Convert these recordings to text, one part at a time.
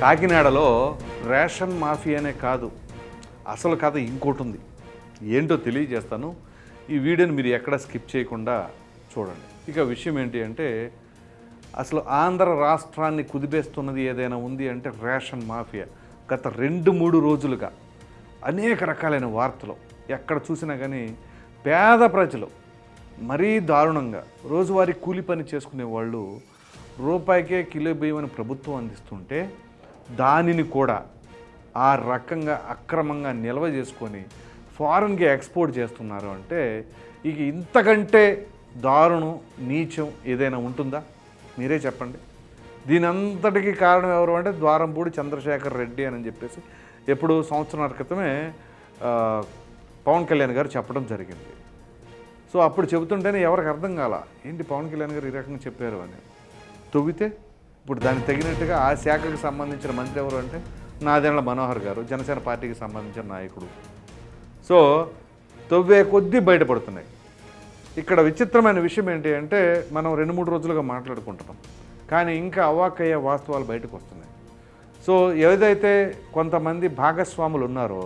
కాకినాడలో రేషన్ మాఫియానే కాదు అసలు కథ ఇంకోటి ఉంది ఏంటో తెలియజేస్తాను. ఈ వీడియోని మీరు ఎక్కడ స్కిప్ చేయకుండా చూడండి. ఇక విషయం ఏంటి అంటే అసలు ఆంధ్ర రాష్ట్రాన్ని కుదిపేస్తున్నది ఏదైనా ఉంది అంటే రేషన్ మాఫియా. గత రెండు మూడు రోజులుగా అనేక రకాలైన వార్తలు ఎక్కడ చూసినా కానీ పేద ప్రజలు మరీ దారుణంగా రోజువారీ కూలి పని చేసుకునే వాళ్ళు రూపాయికే కిలో బియ్యం అని ప్రభుత్వం అందిస్తుంటే దానిని కూడా ఆ రకంగా అక్రమంగా నిల్వ చేసుకొని ఫారెన్కి ఎక్స్పోర్ట్ చేస్తున్నారు అంటే ఇక ఇంతకంటే దారుణం నీచం ఏదైనా ఉంటుందా? మీరే చెప్పండి. దీని అంతటికి కారణం ఎవరు అంటే ద్వారంపూడి చంద్రశేఖర్ రెడ్డి అని చెప్పేసి ఎప్పుడు సంవత్సరాల క్రితమే పవన్ కళ్యాణ్ గారు చెప్పడం జరిగింది. సో అప్పుడు చెబుతుంటేనే ఎవరికి అర్థం కాల ఏంటి పవన్ కళ్యాణ్ గారు ఈ రకంగా చెప్పారు అని. తవ్వితే ఇప్పుడు దానికి తగినట్టుగా ఆ శాఖకు సంబంధించిన మంత్రి ఎవరు అంటే నాదెండ్ల మనోహర్ గారు జనసేన పార్టీకి సంబంధించిన నాయకుడు. సో తవ్వే కొద్దీ బయటపడుతున్నాయి. ఇక్కడ విచిత్రమైన విషయం ఏంటి అంటే మనం రెండు మూడు రోజులుగా మాట్లాడుకుంటున్నాం. కానీ ఇంకా అవాక్కయ్యే వాస్తవాలు బయటకు వస్తున్నాయి. సో ఏదైతే కొంతమంది భాగస్వాములు ఉన్నారో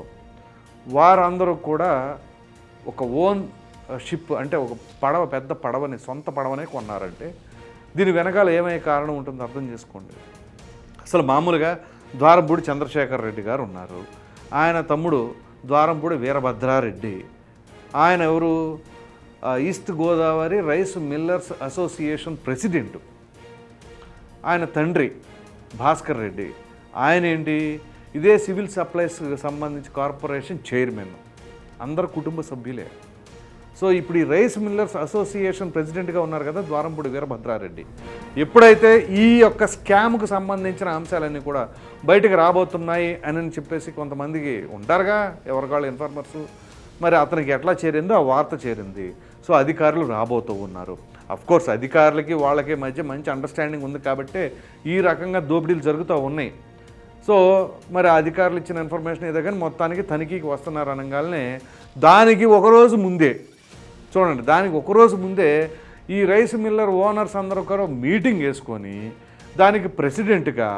వారందరూ కూడా ఒక ఓన్ షిప్ అంటే ఒక పడవ పెద్ద పడవని సొంత పడవనే కొన్నారంటే దీని వెనకాల ఏమయ్యే కారణం ఉంటుందో అర్థం చేసుకోండి. అసలు మామూలుగా ద్వారంపూడి చంద్రశేఖర్ రెడ్డి గారు ఉన్నారు. ఆయన తమ్ముడు ద్వారంపూడి వీరభద్రారెడ్డి. ఆయన ఎవరు? East Godavari rice millers association president. ఆయన తండ్రి భాస్కర్ రెడ్డి. ఆయన ఏంటి? ఇదే సివిల్ సప్లైస్కి సంబంధించి కార్పొరేషన్ చైర్మన్. అందరు కుటుంబ సభ్యులే. సో ఇప్పుడు ఈ రైస్ మిల్లర్స్ అసోసియేషన్ ప్రెసిడెంట్గా ఉన్నారు కదా ద్వారంపూడి వీరభద్రారెడ్డి. ఎప్పుడైతే ఈ యొక్క స్కామ్కు సంబంధించిన అంశాలన్నీ కూడా బయటకు రాబోతున్నాయి అని చెప్పేసి కొంతమందికి ఉంటారుగా ఎవరికాళ్ళు ఇన్ఫార్మర్స్. మరి అతనికి ఎట్లా చేరిందో ఆ వార్త చేరింది. సో అధికారులు రాబోతూ ఉన్నారు. కోర్స్ అధికారులకి వాళ్ళకి మధ్య మంచి అండర్స్టాండింగ్ ఉంది కాబట్టి ఈ రకంగా దోపిడీలు జరుగుతూ ఉన్నాయి. సో మరి అధికారులు ఇచ్చిన ఇన్ఫర్మేషన్ ఏదో కానీ మొత్తానికి తనిఖీకి వస్తున్నారు అనగానే దానికి ఒకరోజు ముందే చూడండి దానికి ఒకరోజు ముందే ఈ రైస్ మిల్లర్ ఓనర్స్ అందరూ ఒకరు మీటింగ్ వేసుకొని దానికి ప్రెసిడెంట్గా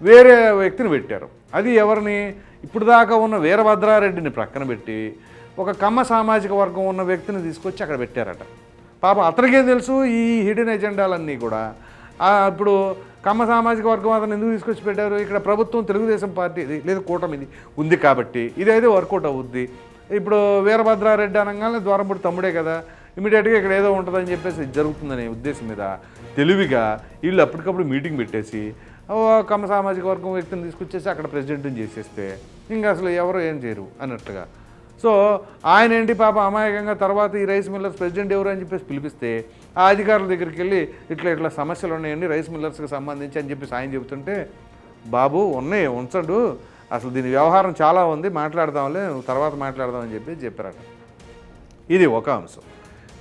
వేరే వ్యక్తిని పెట్టారు. అది ఎవరిని? ఇప్పుడు దాకా ఉన్న వీరభద్రారెడ్డిని ప్రక్కన పెట్టి ఒక కమ్మ సామాజిక వర్గం ఉన్న వ్యక్తిని తీసుకొచ్చి అక్కడ పెట్టారట. పాపం అతనికే తెలుసు? ఈ హిడెన్ ఎజెండాలన్నీ కూడా. ఇప్పుడు కమ్మ సామాజిక వర్గం అతను ఎందుకు తీసుకొచ్చి పెట్టారు? ఇక్కడ ప్రభుత్వం తెలుగుదేశం పార్టీ ఇది లేదా కూటమిది ఉంది కాబట్టి ఇదైతే వర్కౌట్ అవుద్ది. ఇప్పుడు వీరభద్రారెడ్డి అనగానే ద్వారంపూడి తమ్ముడే కదా. ఇమీడియట్గా ఇక్కడ ఏదో ఉంటుందని చెప్పేసి ఇది జరుగుతుందనే ఉద్దేశం మీద తెలివిగా వీళ్ళు అప్పటికప్పుడు మీటింగ్ పెట్టేసి ఓ కమ్మ సామాజిక వర్గం వ్యక్తిని తీసుకొచ్చేసి అక్కడ ప్రెసిడెంట్ని చేసేస్తే ఇంకా అసలు ఎవరు ఏం చేయరు అన్నట్టుగా. సో ఆయన ఏంటి పాప అమాయకంగా తర్వాత ఈ రైస్ మిల్లర్స్ ప్రెసిడెంట్ ఎవరు అని చెప్పేసి పిలిపిస్తే ఆ అధికారుల దగ్గరికి వెళ్ళి ఇట్లా ఇట్లా సమస్యలు ఉన్నాయండి రైస్ మిల్లర్స్కి సంబంధించి అని చెప్పేసి ఆయన చెబుతుంటే బాబు ఉన్నాయి ఉంచండు. అసలు దీని వ్యవహారం చాలా ఉంది మాట్లాడదాంలే తర్వాత మాట్లాడదామని చెప్పి చెప్పారట. ఇది ఒక అంశం.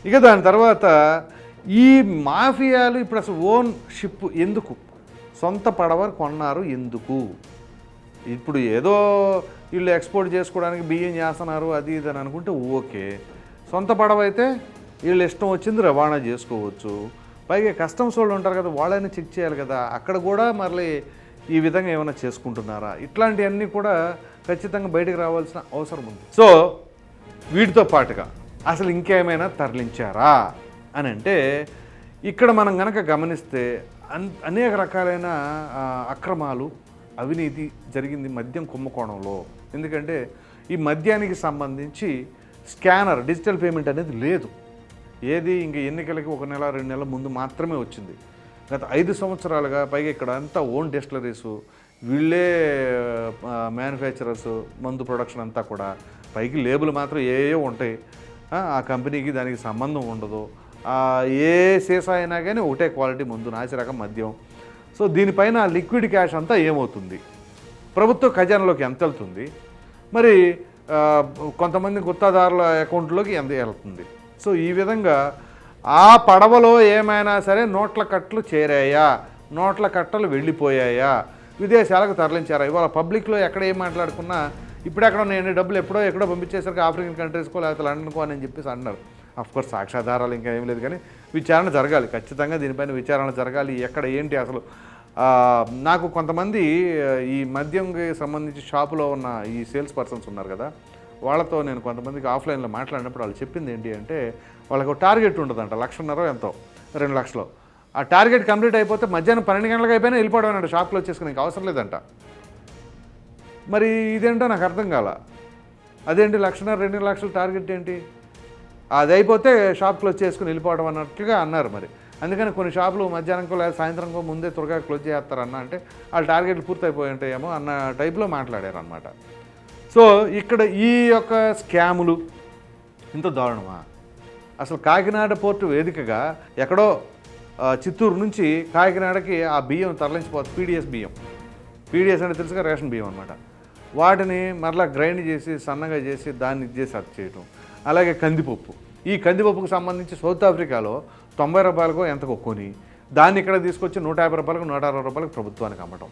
ఇక దాని తర్వాత ఈ మాఫియాలు ఇప్పుడు అసలు ఓన్ షిప్ ఎందుకు? సొంత పడవ కొన్నారు ఎందుకు? ఇప్పుడు ఏదో వీళ్ళు ఎక్స్పోర్ట్ చేసుకోవడానికి బియ్యం చేస్తున్నారు అది ఇది అని అనుకుంటే ఓకే. సొంత పడవ అయితే వీళ్ళు ఇష్టం వచ్చింది రవాణా చేసుకోవచ్చు. పైగా కస్టమ్స్ వాళ్ళు ఉంటారు కదా వాళ్ళని చెక్ చేయాలి కదా. అక్కడ కూడా మళ్ళీ ఈ విధంగా ఏమైనా చేసుకుంటున్నారా? ఇట్లాంటివన్నీ కూడా ఖచ్చితంగా బయటకు రావాల్సిన అవసరం ఉంది. సో వీటితో పాటుగా అసలు ఇంకేమైనా తరలించారా? అని అంటే ఇక్కడ మనం గనక గమనిస్తే అన్ అనేక రకాలైన అక్రమాలు అవినీతి జరిగింది మద్యం కుంభకోణంలో. ఎందుకంటే ఈ మద్యానికి సంబంధించి స్కానర్ డిజిటల్ పేమెంట్ అనేది లేదు. ఏది ఇంక ఎన్నికలకి ఒక నెల రెండు నెలల ముందు మాత్రమే వచ్చింది. గత ఐదు సంవత్సరాలుగా పైగా ఇక్కడ అంతా ఓన్ డెస్టిలరీస్ వీళ్ళే మ్యానుఫ్యాక్చరర్స్ మందు ప్రొడక్షన్ అంతా కూడా పైకి లేబుల్ మాత్రం ఏ ఏ ఉంటాయి. ఆ, కంపెనీకి దానికి సంబంధం ఉండదు. ఏ సీసా అయినా కానీ ఒకటే క్వాలిటీ మందు నాసిరకం మద్యం. సో దీనిపైన లిక్విడ్ క్యాష్ అంతా ఏమవుతుంది? ప్రభుత్వ ఖజానాలోకి ఎంత వెళ్తుంది? మరి కొంతమంది గుత్తాదారుల అకౌంట్లోకి ఎంత వెళ్తుంది? సో ఈ విధంగా ఆ పడవలో ఏమైనా సరే నోట్ల కట్టలు చేరాయా? నోట్ల కట్టలు వెళ్ళిపోయాయా? విదేశాలకు తరలించారా? ఇవాళ పబ్లిక్లో ఎక్కడ ఏం మాట్లాడుకున్నా ఇప్పుడెక్కడ నేను డబ్బులు ఎప్పుడో ఎక్కడో పంపించేసరికి ఆఫ్రికన్ కంట్రీస్కో లేకపోతే లండన్కో అని చెప్పేసి అన్నారు. అఫ్ కోర్స్ సాక్ష్యాధారాలు ఇంకా ఏం లేదు కానీ విచారణ జరగాలి. ఖచ్చితంగా దీనిపైన విచారణ జరగాలి. ఎక్కడ ఏంటి అసలు? నాకు కొంతమంది ఈ మద్యంకి సంబంధించి షాపులో ఉన్న ఈ సేల్స్ పర్సన్స్ ఉన్నారు కదా వాళ్ళతో నేను కొంతమందికి ఆఫ్లైన్లో మాట్లాడినప్పుడు వాళ్ళు చెప్పింది ఏంటి అంటే వాళ్ళకు ఒక టార్గెట్ ఉండదంట లక్షన్నర ఎంతో రెండు లక్షలు. ఆ టార్గెట్ కంప్లీట్ అయిపోతే మధ్యాహ్నం పన్నెండు గంటలకు అయిపోయినా వెళ్ళిపోవడం అన్నాడు షాప్లో వచ్చేసుకుని ఇంకా అవసరం లేదంట. మరి ఇదేంటో నాకు అర్థం కాల. అదేంటి లక్షన్నర రెండు లక్షల టార్గెట్ ఏంటి? అది అయిపోతే షాప్ క్లోజ్ చేసుకుని వెళ్ళిపోవడం అన్నట్లుగా అన్నారు మరి. అందుకని కొన్ని షాపులు మధ్యాహ్నంకో లేదా సాయంత్రంకో ముందే త్వరగా క్లోజ్ చేస్తారన్న అంటే వాళ్ళ టార్గెట్లు పూర్తయిపోయి ఉంటాయేమో అన్న టైప్లో మాట్లాడారు అనమాట సో ఇక్కడ ఈ యొక్క స్కాములు ఇంత దారుణమా? అసలు కాకినాడ పోర్టు వేదికగా ఎక్కడో చిత్తూరు నుంచి కాకినాడకి ఆ బియ్యం తరలించిపోతుంది పీడిఎస్ బియ్యం. పీడిఎస్ అంటే తెలుసుగా రేషన్ బియ్యం అనమాట వాటిని మరలా గ్రైండ్ చేసి సన్నగా చేసి దాన్ని ఇది చేసి అది చేయటం. అలాగే కందిపప్పు. ఈ కందిపప్పుకు సంబంధించి సౌత్ ఆఫ్రికాలో తొంభై రూపాయలకు ఎంత కొని దాన్ని ఇక్కడ తీసుకొచ్చి నూట యాభై రూపాయలకు నూట అరవై రూపాయలకు ప్రభుత్వానికి అమ్మటం.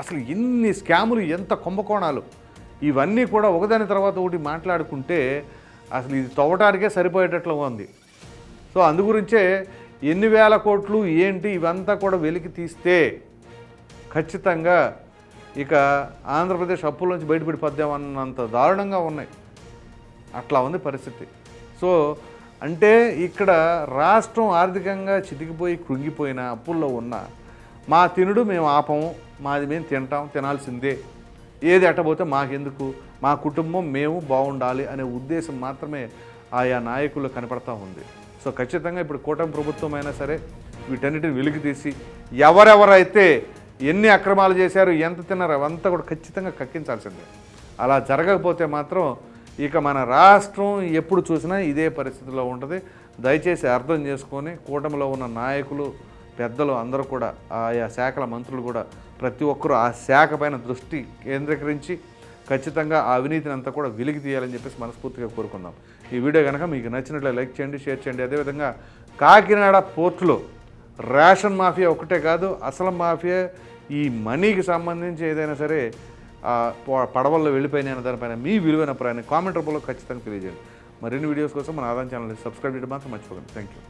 అసలు ఎన్ని స్కాములు ఎంత కుంభకోణాలు. ఇవన్నీ కూడా ఒకదాని తర్వాత ఒకటి మాట్లాడుకుంటే అసలు ఇది తవ్వటానికే సరిపోయేటట్లు ఉంది. సో అందుగురించే ఎన్ని వేల కోట్లు ఏంటి ఇవంతా కూడా వెలికి తీస్తే ఖచ్చితంగా ఇక ఆంధ్రప్రదేశ్ అప్పుల నుంచి బయటపడిపోద్దామన్నంత దారుణంగా ఉన్నాయి. అట్లా ఉంది పరిస్థితి. సో అంటే ఇక్కడ రాష్ట్రం ఆర్థికంగా చితికిపోయి కృంగిపోయిన అప్పుల్లో ఉన్న మా తినుడు మేము ఆపము మాది మేము తింటాం తినాల్సిందే. ఏది ఎట్టబోతే మాకెందుకు? మా కుటుంబం మేము బాగుండాలి అనే ఉద్దేశం మాత్రమే ఆయా నాయకులు కనపడతా ఉంది. సో ఖచ్చితంగా ఇప్పుడు కూటమి ప్రభుత్వం అయినా సరే వీటన్నిటిని వెలికి తీసి ఎవరెవరైతే ఎన్ని అక్రమాలు చేశారు ఎంత తిన్నారో అవంతా కూడా ఖచ్చితంగా కక్కించాల్సిందే. అలా జరగకపోతే మాత్రం ఇక మన రాష్ట్రం ఎప్పుడు చూసినా ఇదే పరిస్థితిలో ఉంటుంది. దయచేసి అర్థం చేసుకొని కూటమిలో ఉన్న నాయకులు పెద్దలు అందరూ కూడా ఆయా శాఖల మంత్రులు కూడా ప్రతి ఒక్కరూ ఆ శాఖ పైన దృష్టి కేంద్రీకరించి ఖచ్చితంగా ఆ అవినీతిని అంతా కూడా వెలికి తీయాలని చెప్పేసి మనస్ఫూర్తిగా కోరుకుందాం. ఈ వీడియో కనుక మీకు నచ్చినట్లయితే లైక్ చేయండి షేర్ చేయండి. అదేవిధంగా కాకినాడ పోర్టులో రేషన్ మాఫియా ఒకటే కాదు అసలు మాఫియా ఈ మనీకి సంబంధించి ఏదైనా సరే ప- పడవల్లో వెళ్ళిపోయిన దానిపైన మీ విలువైన అభిప్రాయాన్ని కామెంట్ రూపంలో ఖచ్చితంగా తెలియజేయండి. మరిన్ని వీడియోస్ కోసం మన ఆదాయం ఛానల్ని సబ్స్క్రైబ్ చేయడం మాత్రం మర్చిపోకండి. Thank you